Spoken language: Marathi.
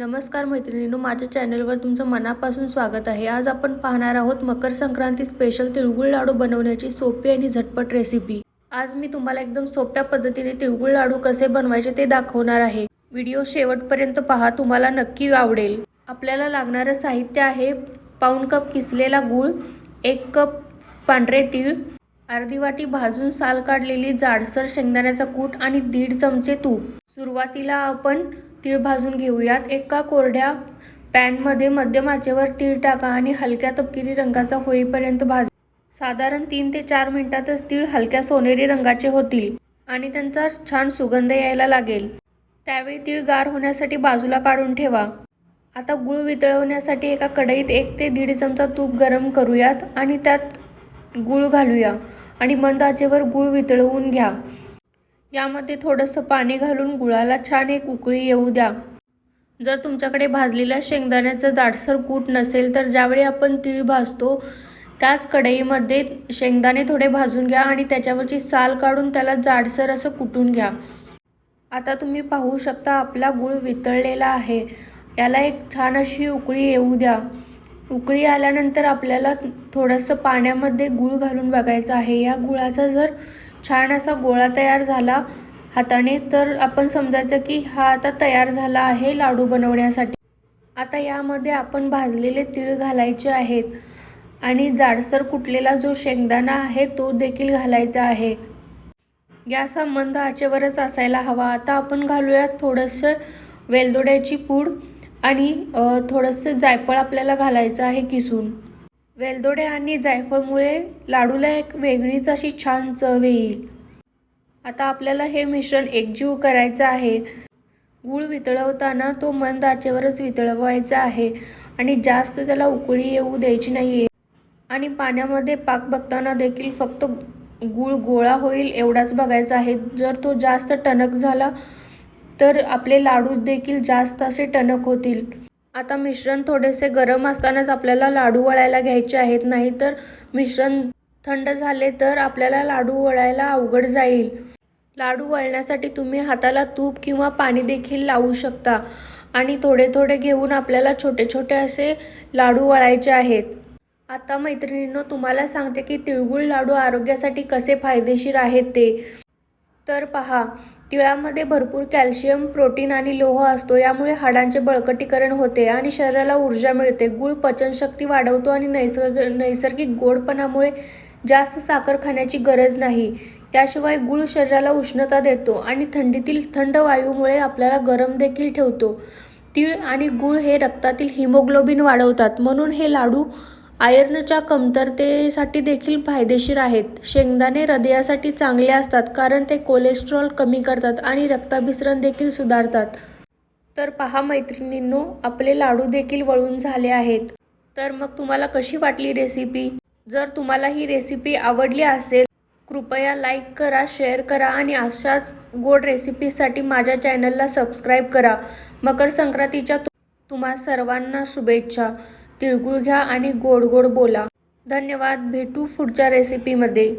नमस्कार मैत्रिणींनो माझ्या चॅनलवर तुमचं मनापासून स्वागत आहे. आज आपण पाहणार आहोत मकर संक्रांती स्पेशल तिळगुळ लाडू बनवण्याची सोपी आणि झटपट रेसिपी आज मी तुम्हाला एकदम सोप्या पद्धतीने तिळगुळ लाडू कसे बनवायचे ते दाखवणार आहे. व्हिडिओ शेवटपर्यंत पहा तुम्हाला नक्की आवडेल. आपल्याला लागणारं साहित्य आहे पाऊण कप किसलेला गूळ एक कप पांढरे तीळ अर्धी वाटी भाजून साल काढलेली जाडसर शेंगदाण्याचा कूट आणि दीड चमचे तूप. सुरुवातीला आपण तीळ भाजून घेऊयात. एका कोरड्या पॅनमध्ये मध्यम आचेवर तीळ टाका आणि हलक्या तपकिरी रंगाचा होईपर्यंत भाज. साधारण तीन ते चार मिनिटातच तीळ हलक्या सोनेरी रंगाचे होतील आणि त्यांचा छान सुगंध यायला लागेल. त्यावेळी तीळ गार होण्यासाठी बाजूला काढून ठेवा. आता गूळ वितळवण्यासाठी एका कढईत एक ते दीड चमचा तूप गरम करूयात आणि त्यात गूळ घालूया आणि मंद आचेवर गूळ वितळवून घ्या. यामध्ये थोडंसं पाणी घालून गुळाला छान एक उकळी येऊ द्या. जर तुमच्याकडे भाजलेल्या शेंगदाण्याचं जाडसर कूट नसेल तर ज्यावेळी आपण तीळ भाजतो त्याच कढईमध्ये शेंगदाणे थोडे भाजून घ्या आणि त्याच्यावरची साल काढून त्याला जाडसर असं कुटून घ्या. आता तुम्ही पाहू शकता आपला गूळ वितळलेला आहे. याला एक छान अशी उकळी येऊ द्या. उकळी आल्यानंतर आपल्याला थोडंसं पाण्यामध्ये गूळ घालून बघायचं आहे. या गुळाचा जर छान असा गोळा तयार झाला हाताने तर आपण समजायचं की हा आता तयार झाला आहे लाडू बनवण्यासाठी. आता यामध्ये आपण भाजलेले तीळ घालायचे आहेत आणि जाडसर कुटलेला जो शेंगदाणा आहे तो देखील घालायचा आहे. गॅस हा मंद आचेवरच असायला हवा. आता आपण घालूयात थोडंसं वेलदोड्याची पूड आणि थोडंसं जायफळ आपल्याला घालायचं आहे किसून. वेलदोडे आणि जायफळमुळे लाडूला एक वेगळीच अशी छान चव येईल. आता आपल्याला हे मिश्रण एकजीव करायचं आहे. गूळ वितळवताना तो मंद आचेवरच वितळवायचा आहे आणि जास्त त्याला उकळी येऊ द्यायची नाही आहे आणि पाण्यामध्ये पाक बघताना देखील फक्त गूळ गोळा होईल एवढाच बघायचा आहे. जर तो जास्त टणक झाला तर आपले लाडू देखील जास्त असे टणक होतील. आता मिश्रण थोडेसे गरम असतानाच आपल्याला लाडू वळायला घ्यायचे आहेत. नाहीतर मिश्रण थंड झाले तर आपल्याला लाडू वळायला अवघड जाईल. लाडू वळण्यासाठी तुम्ही हाताला तूप किंवा पाणी देखील लावू शकता आणि थोडे थोडे घेऊन आपल्याला छोटे छोटे असे लाडू वळायचे आहेत. आता मैत्रिणींनो तुम्हाला सांगते की तिळगुळ लाडू आरोग्यासाठी कसे फायदेशीर आहेत ते. तर पहा तिळामध्ये भरपूर कॅल्शियम प्रोटीन आणि लोह असतो. यामुळे हाडांचे बळकटीकरण होते आणि शरीराला ऊर्जा मिळते. गूळ पचनशक्ती वाढवतो आणि नैसर्ग नैसर्गिक गोडपणामुळे जास्त साखर खाण्याची गरज नाही. याशिवाय गूळ शरीराला उष्णता देतो आणि थंडीतील थंड वायूमुळे आपल्याला गरम देखील ठेवतो. तीळ आणि गूळ हे रक्तातील हिमोग्लोबिन वाढवतात. म्हणून हे लाडू आयर्नच्या कमतरतेसाठी देखील फायदेशीर आहेत. शेंगदाणे हृदयासाठी चांगले असतात कारण ते कोलेस्ट्रॉल कमी करतात आणि रक्ताभिसरण देखील सुधारतात. तर पहा मैत्रिणींनो आपले लाडू देखील वळून झाले आहेत. तर मग तुम्हाला कशी वाटली रेसिपी? जर तुम्हाला ही रेसिपी आवडली असेल कृपया लाईक करा शेअर करा आणि अशाच गोड रेसिपीसाठी माझ्या चॅनलला सबस्क्राईब करा. मकर संक्रांतीच्या तुम्हा सर्वांना शुभेच्छा. तिळगुळ घ्या आणि गोड गोड बोला. धन्यवाद. भेटू पुढच्या रेसिपीमध्ये